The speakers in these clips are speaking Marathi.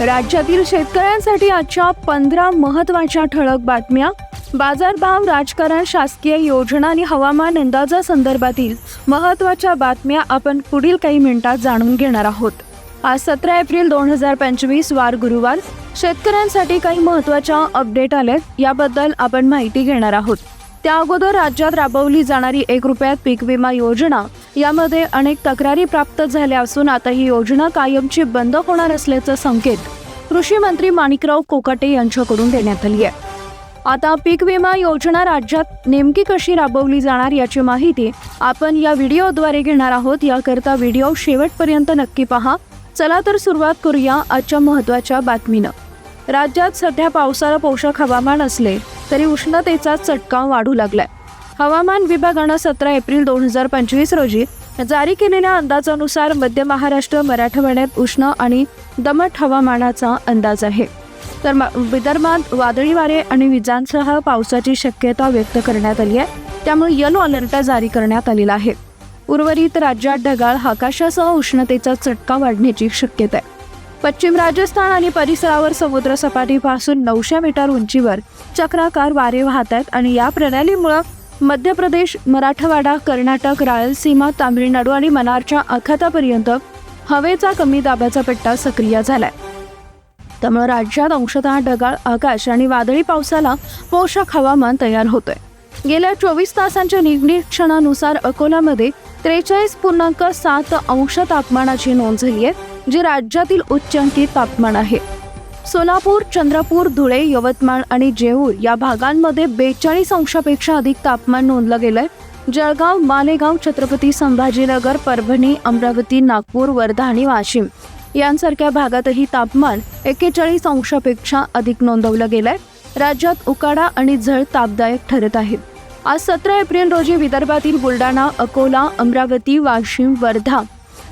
राज्यातील शेतकऱ्यांसाठी आजच्या पंधरा महत्त्वाच्या ठळक बातम्या. बाजारभाव राजकारण शासकीय योजना आणि हवामान अंदाजासंदर्भातील महत्त्वाच्या बातम्या आपण पुढील काही मिनिटात जाणून घेणार आहोत. आज सतरा एप्रिल दोन हजार पंचवीस वार गुरुवार. शेतकऱ्यांसाठी काही महत्त्वाच्या अपडेट आल्यात याबद्दल आपण माहिती घेणार आहोत. त्या अगोदर राज्यात राबवली जाणारी एक रुपयात पीक विमा योजना यामध्ये अनेक तक्रारी प्राप्त झाल्या असून आता ही योजना कायमची बंद होणार असल्याचं संकेत कृषी मंत्री माणिकराव कोकाटे यांच्याकडून देण्यात आली आहे. आता पीक विमा योजना राज्यात नेमकी कशी राबवली जाणार याची माहिती आपण या व्हिडिओद्वारे घेणार आहोत. याकरता व्हिडिओ शेवटपर्यंत नक्की पहा. चला तर सुरुवात करूया आजच्या महत्त्वाच्या बातमीनं. राज्यात सध्या पावसाला पोषक हवामान असले तरी उष्णतेचा चटका वाढू लागलाय. हवामान विभागानं सतरा एप्रिल दोन हजार पंचवीस रोजी जारी केलेल्या अंदाजानुसार मध्य महाराष्ट्र मराठवाड्यात उष्ण आणि दमट हवामानाचा अंदाज आहे. तर विदर्भात वादळी वारे आणि विजांसह पावसाची शक्यता व्यक्त करण्यात आली आहे. त्यामुळे येलो अलर्ट जारी करण्यात आलेला आहे. उर्वरित राज्यात ढगाळ आकाशासह उष्णतेचा चटका वाढण्याची शक्यता आहे. पश्चिम राजस्थान आणि परिसरावर समुद्र सपाटीपासून नऊशे मीटर उंचीवर चक्राकार वारे वाहत आहेत आणि या प्रणालीमुळं मध्य प्रदेश मराठवाडा कर्नाटक रायलसीमा तामिळनाडू आणि मनारच्या आखातापर्यंत हवेचा कमी दाबाचा पट्टा सक्रिय झालाय. त्यामुळे राज्यात अंशतः ढगाळ आकाश आणि वादळी पावसाला पोषक हवामान तयार होतंय. गेल्या चोवीस तासांच्या निरीक्षणानुसार अकोलामध्ये त्रेचाळीस पूर्णांक सात अंश तापमानाची नोंद झाली आहे जे राज्यातील उच्चांकित तापमान आहे. सोलापूर चंद्रपूर धुळे यवतमाळ आणि जेऊर या भागांमध्ये बेचाळीस अंशापेक्षा अधिक तापमान नोंदलं गेलंय. जळगाव मालेगाव छत्रपती संभाजीनगर परभणी अमरावती नागपूर वर्धा आणि वाशिम यांसारख्या भागातही तापमान एक्केचाळीस अंशापेक्षा अधिक नोंदवलं गेलंय. राज्यात उकाडा आणि झळ तापदायक ठरत आहेत. आज सतरा एप्रिल रोजी विदर्भातील बुलढाणा अकोला अमरावती वाशिम वर्धा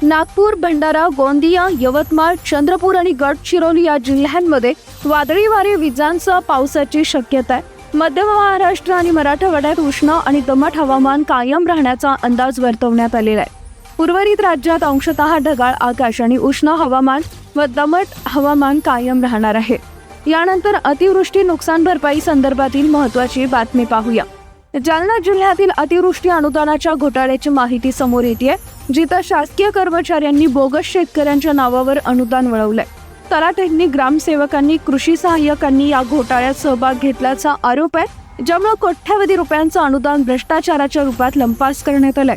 नागपूर भंडारा गोंदिया यवतमाळ चंद्रपूर आणि गडचिरोली या जिल्ह्यांमध्ये वादळी वारे विजांसह पावसाची शक्यता आहे. मध्य महाराष्ट्र आणि मराठवाड्यात उष्ण आणि दमट हवामान कायम राहण्याचा अंदाज वर्तवण्यात आलेला आहे. उर्वरित राज्यात अंशतः ढगाळ आकाश आणि उष्ण हवामान व दमट हवामान कायम राहणार आहे. यानंतर अतिवृष्टी नुकसान भरपाई संदर्भातील महत्त्वाची बातमी पाहूया. जालना जिल्ह्यातील अतिवृष्टी अनुदानाच्या घोटाळ्याची माहिती समोर येते जिथं शासकीय कर्मचाऱ्यांनी बोगस शेतकऱ्यांच्या नावावर अनुदान वळवलंय. तलाठ्यांनी ग्रामसेवकांनी कृषी सहाय्यकांनी या घोटाळ्यात सहभाग घेतल्याचा आरोप आहे ज्यामुळे कोट्यावधी रुपयांचं अनुदान भ्रष्टाचाराच्या रूपात लंपास करण्यात आलंय.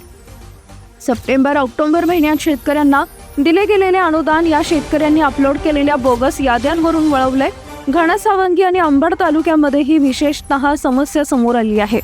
सप्टेंबर ऑक्टोबर महिन्यात शेतकऱ्यांना दिले गेलेले अनुदान या शेतकऱ्यांनी अपलोड केलेल्या बोगस याद्यांवरून वळवलंय. घनसावंगी आणि अंबड तालुक्यामध्ये ही विशेषतः समस्या समोर आली आहे.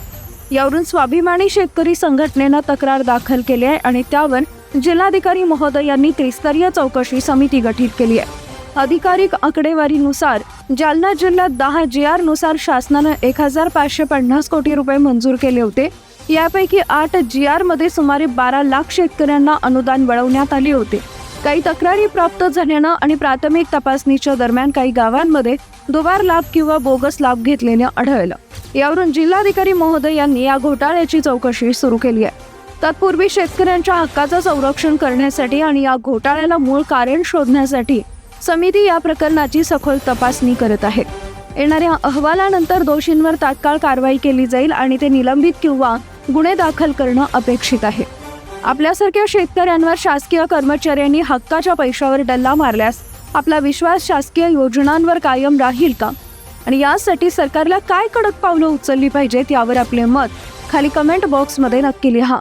यावरून स्वाभिमानी शेतकरी संघटनेनं तक्रार दाखल केली आहे आणि त्यावर जिल्हाधिकारी महोदय यांनी त्रिस्तरीय चौकशी समिती गठीत केली आहे. अधिकारिक आकडेवारीनुसार जालना जिल्ह्यात दहा जी आरनुसार शासनानं एक हजार पाचशे पन्नास कोटी रुपये मंजूर केले होते. यापैकी आठ जी आरमध्ये सुमारे बारा लाख शेतकऱ्यांना अनुदान वळवण्यात आले होते. काही तक्रारी प्राप्त झाल्यानं आणि प्राथमिक तपासणीच्या दरम्यान काही गावांमध्ये दुबार लाभ किंवा बोगस लाभ घेतलेलं आढळलं. यावरून जिल्हाधिकारी महोदय यांनी या घोटाळ्याची चौकशी सुरू केली आहे. तत्पूर्वी शेतकऱ्यांच्या हक्काचं संरक्षण करण्यासाठी आणि या घोटाळ्याला मूळ कारण शोधण्यासाठी समिती या प्रकरणाची सखोल तपासणी करत आहे. येणाऱ्या अहवालानंतर दोषींवर तात्काळ कारवाई केली जाईल आणि ते निलंबित किंवा गुन्हे दाखल करणं अपेक्षित आहे. आपल्यासारख्या शेतकऱ्यांवर शासकीय कर्मचाऱ्यांनी हक्काच्या पैशावर डल्ला मारल्यास आपला विश्वास शासकीय योजनांवर कायम राहील का? आणि यासाठी सरकारला काय कडक पावलं उचलली पाहिजेत यावर आपले मत खाली कमेंट बॉक्समध्ये नक्की लिहा.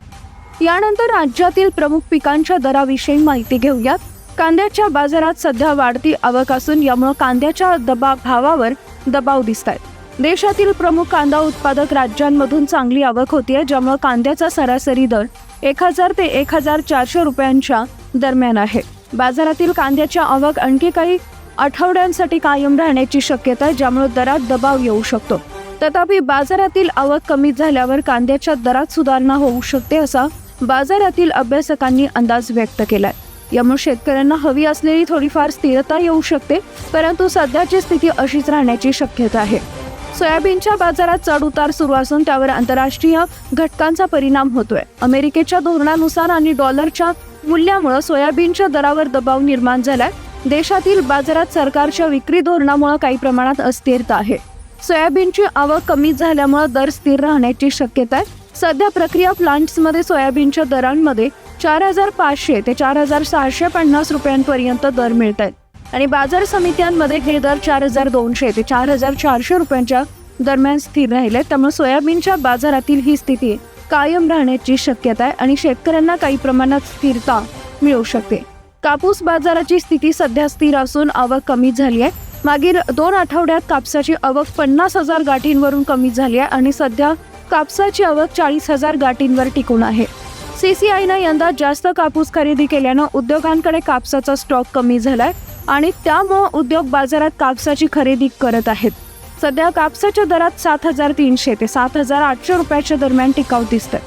यानंतर राज्यातील प्रमुख पिकांच्या दराविषयी माहिती घेऊयात. कांद्याच्या बाजारात सध्या वाढती आवक असून यामुळे कांद्याच्या दबा भावावर दबाव दिसत आहेत देशातील प्रमुख कांदा उत्पादक राज्यांमधून चांगली आवक होतीये ज्यामुळे कांद्याचा सरासरी दर एक हजार ते एक हजार चारशे रुपयांच्या दरम्यान आहे. बाजारातील कांद्याच्या आवक आणखी काही आठवड्यांसाठी कायम राहण्याची शक्यता आहे ज्यामुळे दरात दबाव येऊ शकतो. तथापि बाजारातील आवक कमी झाल्यावर कांद्याच्या दरात सुधारणा होऊ शकते असा बाजारातील अभ्यासकांनी अंदाज व्यक्त केलाय. यामुळे शेतकऱ्यांना हवी असलेली थोडीफार स्थिरता येऊ शकते परंतु सध्याची स्थिती अशीच राहण्याची शक्यता आहे. सोयाबीनच्या बाजारात चढ उतार सुरू असून त्यावर आंतरराष्ट्रीय घटकांचा परिणाम होतोय. अमेरिकेच्या धोरणानुसार आणि डॉलरच्या मूल्यामुळे सोयाबीनच्या दरावर दबाव निर्माण झालाय. देशातील बाजारात सरकारच्या विक्री धोरणामुळे काही प्रमाणात अस्थिरता आहे. सोयाबीनची आवक कमी झाल्यामुळे दर स्थिर राहण्याची शक्यता आहे. सध्या प्रक्रिया प्लांट्समध्ये सोयाबीनच्या दरांमध्ये चार हजार पाचशे ते चार हजार सहाशे पन्नास रुपयांपर्यंत दर मिळत आहेत आणि बाजार समित्यांमध्ये हे दर चार हजार दोनशे ते चार हजार चारशे रुपयांच्या दरम्यान स्थिर राहिले. त्यामुळे सोयाबीनच्या बाजारातील ही स्थिती कायम राहण्याची शक्यता आहे आणि शेतकऱ्यांना काही प्रमाणात स्थिरता मिळू शकते. कापूस बाजाराची स्थिती सध्या स्थिर असून आवक कमी झाली आहे. मागील दोन आठवड्यात कापसाची आवक पन्नास हजार गाठींवरून कमी झाली आहे आणि सध्या कापसाची आवक चाळीस हजार गाठींवर टिकून आहे. सीसीआयनं यंदा जास्त कापूस खरेदी केल्यानं उद्योगांकडे कापसाचा स्टॉक कमी झालाय. आणि त्यामुळं उद्योग बाजारात कापसाची खरेदी करत आहेत. सध्या कापसाच्या दरात सात हजार तीनशे ते सात हजार आठशे रुपयाच्या दरम्यान टिकाव दिसतंय.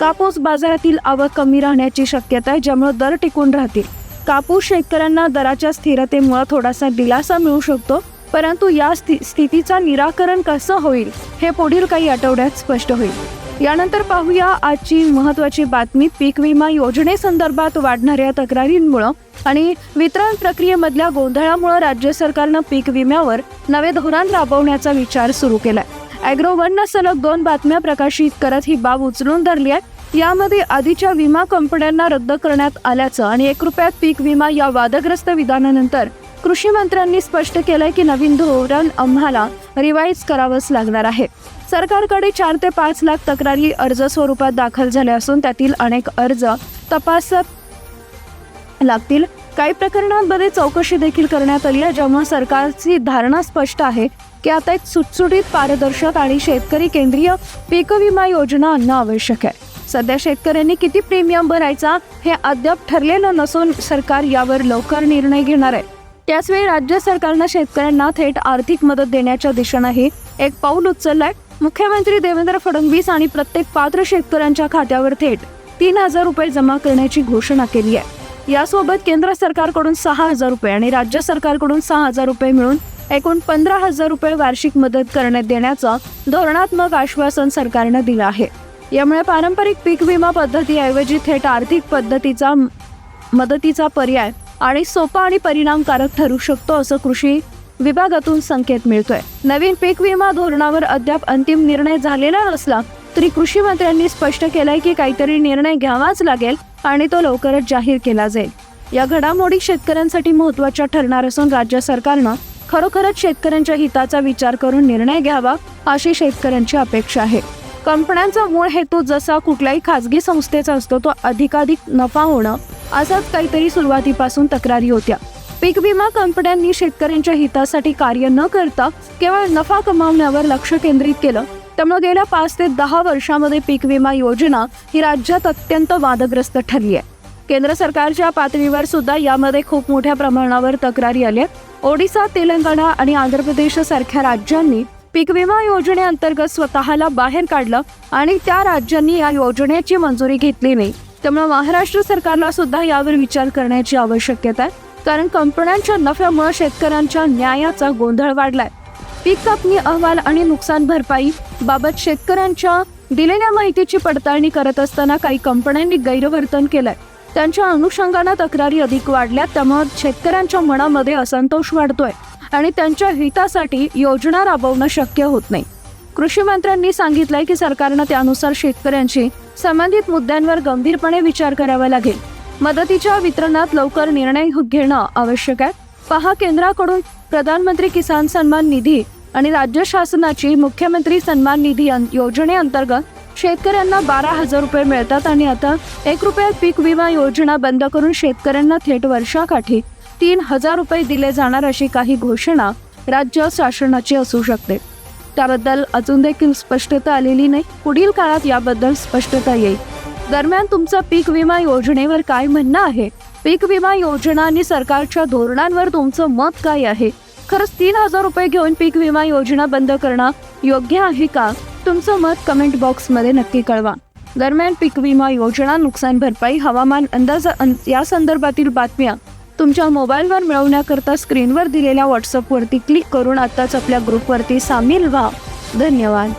कापूस बाजारातील आवक कमी राहण्याची शक्यता आहे ज्यामुळे दर टिकून राहतील. कापूस शेतकऱ्यांना दराच्या स्थिरतेमुळे थोडासा दिलासा मिळू शकतो परंतु या स्थि स्थितीचा निराकरण कसं होईल हे पुढील काही आठवड्यात स्पष्ट होईल. यानंतर पाहूया आजची महत्वाची बातमी. पीक विमा योजनेसंदर्भात वाढणाऱ्या तक्रारींमुळं आणि वितरण प्रक्रियेमधल्या गोंधळामुळे राज्य सरकारनं पीक विम्यावर नवे धोरण राबवण्याचा विचार सुरू केलाय. अॅग्रो वननं सलग दोन बातम्या प्रकाशित करत ही बाब उचलून धरली आहे. यामध्ये आधीच्या विमा कंपन्यांना रद्द करण्यात आल्याचं आणि एक रुपयात पीक विमा या वादग्रस्त विधानानंतर कृषी मंत्र्यांनी स्पष्ट केलंय की नवीन धोरण आम्हाला रिवाईज करावंच लागणार आहे. सरकारकडे चार ते पाच लाख तक्रारी अर्ज स्वरूपात दाखल झाले असून त्यातील अनेक अर्ज तपासत लागतील. काही प्रकरणांमध्ये चौकशी देखील करण्यात आली आहे ज्यामुळे सरकारची धारणा स्पष्ट आहे की आता एक सुटसुटीत पारदर्शक आणि शेतकरी केंद्रीय पीक विमा योजना आणणं आवश्यक आहे. सध्या शेतकऱ्यांनी किती प्रीमियम भरायचा हे अद्याप ठरलेलं नसून सरकार यावर लवकर निर्णय घेणार आहे. त्याचवेळी राज्य सरकारनं शेतकऱ्यांना थेट आर्थिक मदत देण्याच्या दिशेनंही एक पाऊल उचललंय. मुख्यमंत्री देवेंद्र फडणवीस आणि प्रत्येक पात्र शेतकऱ्यांच्या खात्यावर थेट तीन हजार रुपये जमा करण्याची घोषणा केली आहे यासोबत केंद्र सरकारकडून सहा हजार रुपये आणि राज्य सरकारकडून सहा हजार रुपये मिळून एकूण पंधरा हजार रुपये वार्षिक मदत करण्यात देण्याचं धोरणात्मक आश्वासन सरकारनं दिलं आहे. यामुळे पारंपरिक पीक विमा पद्धतीऐवजी थेट आर्थिक पद्धतीचा मदतीचा पर्याय आणि सोपा आणि परिणामकारक ठरू शकतो असं कृषी विभागातून संकेत मिळतोय. नवीन पीक विमा धोरणावर अद्याप अंतिम निर्णय झालेला नसला तरी कृषी मंत्र्यांनी स्पष्ट केलंय की काहीतरी निर्णय घ्यावाच लागेल आणि तो लवकरच जाहीर केला जाईल. या घडामोडी शेतकऱ्यांसाठी महत्त्वाच्या ठरणार असून राज्य सरकारनं खरोखरच शेतकऱ्यांच्या हिताचा विचार करून निर्णय घ्यावा अशी शेतकऱ्यांची अपेक्षा आहे. कंपन्यांचा मूळ हेतू जसा कुठल्याही खाजगी संस्थेचा असतो तो अधिकाधिक नफा होणं असाच काहीतरी सुरुवातीपासून तक्रारी होत्या. पीक विमा कंपन्यांनी शेतकऱ्यांच्या हितासाठी कार्य न करता केवळ नफा कमावण्यावर लक्ष केंद्रित केलं. त्यामुळे गेल्या पाच ते दहा वर्षामध्ये पीक विमा योजना ही राज्यात अत्यंत वादग्रस्त ठरली आहे केंद्र सरकारच्या पातळीवर सुद्धा यामध्ये खूप मोठ्या प्रमाणावर तक्रारी आल्या. ओडिसा तेलंगणा आणि आंध्र प्रदेश सारख्या राज्यांनी पीक विमा योजनेअंतर्गत स्वतःला बाहेर काढलं आणि त्या राज्यांनी या योजनेची मंजुरी घेतली नाही. त्यामुळे महाराष्ट्र सरकारला सुद्धा यावर विचार करण्याची आवश्यकता आहे. कारण कंपन्यांच्या नफ्यामुळे शेतकऱ्यांच्या न्यायाचा गोंधळ वाढलाय. पीक कापणी अहवाल आणि नुकसान भरपाई बाबत शेतकऱ्यांच्या दिलेल्या माहितीची पडताळणी करत असताना काही कंपन्यांनी गैरवर्तन केलंय. त्यांच्या अनुषंगानं तक्रारी अधिक वाढल्या त्यामुळे शेतकऱ्यांच्या मनामध्ये असंतोष वाढतोय आणि त्यांच्या हितासाठी योजना राबवणं शक्य होत नाही. कृषी मंत्र्यांनी सांगितलंय की सरकारनं त्यानुसार शेतकऱ्यांची संबंधित मुद्द्यांवर गंभीरपणे विचार करावा लागेल. मदतीच्या वितरणात लवकर निर्णय घेणं आवश्यक आहे. पहा केंद्राकडून प्रधानमंत्री किसान सन्मान निधी आणि राज्य शासनाची मुख्यमंत्री सन्मान निधी अं- योजनेअंतर्गत शेतकऱ्यांना बारा हजार रुपये मिळतात आणि आता एक रुपयात पीक विमा योजना बंद करून शेतकऱ्यांना थेट वर्षाकाठी तीन हजार रुपये दिले जाणार अशी काही घोषणा राज्य शासनाची असू शकते. त्याबद्दल अजून देखील स्पष्टता आलेली नाही. पुढील काळात याबद्दल स्पष्टता येईल. दरम्यान तुमचं पीक विमा योजनेवर काय म्हणणं आहे? पीक विमा योजना आणि सरकारच्या धोरणांवर तुमचं मत काय आहे? खरंच तीन हजार रुपये घेऊन पीक विमा योजना बंद करणं योग्य आहे का? तुमचं मत कमेंट बॉक्समध्ये नक्की कळवा. दरम्यान पीक विमा योजना नुकसान भरपाई हवामान अंदाज या संदर्भातील बातम्या तुमच्या मोबाईलवर मिळवण्याकरता स्क्रीनवर दिलेल्या व्हॉट्सअपवरती क्लिक करून आत्ताच आपल्या ग्रुपवरती सामील व्हा. धन्यवाद.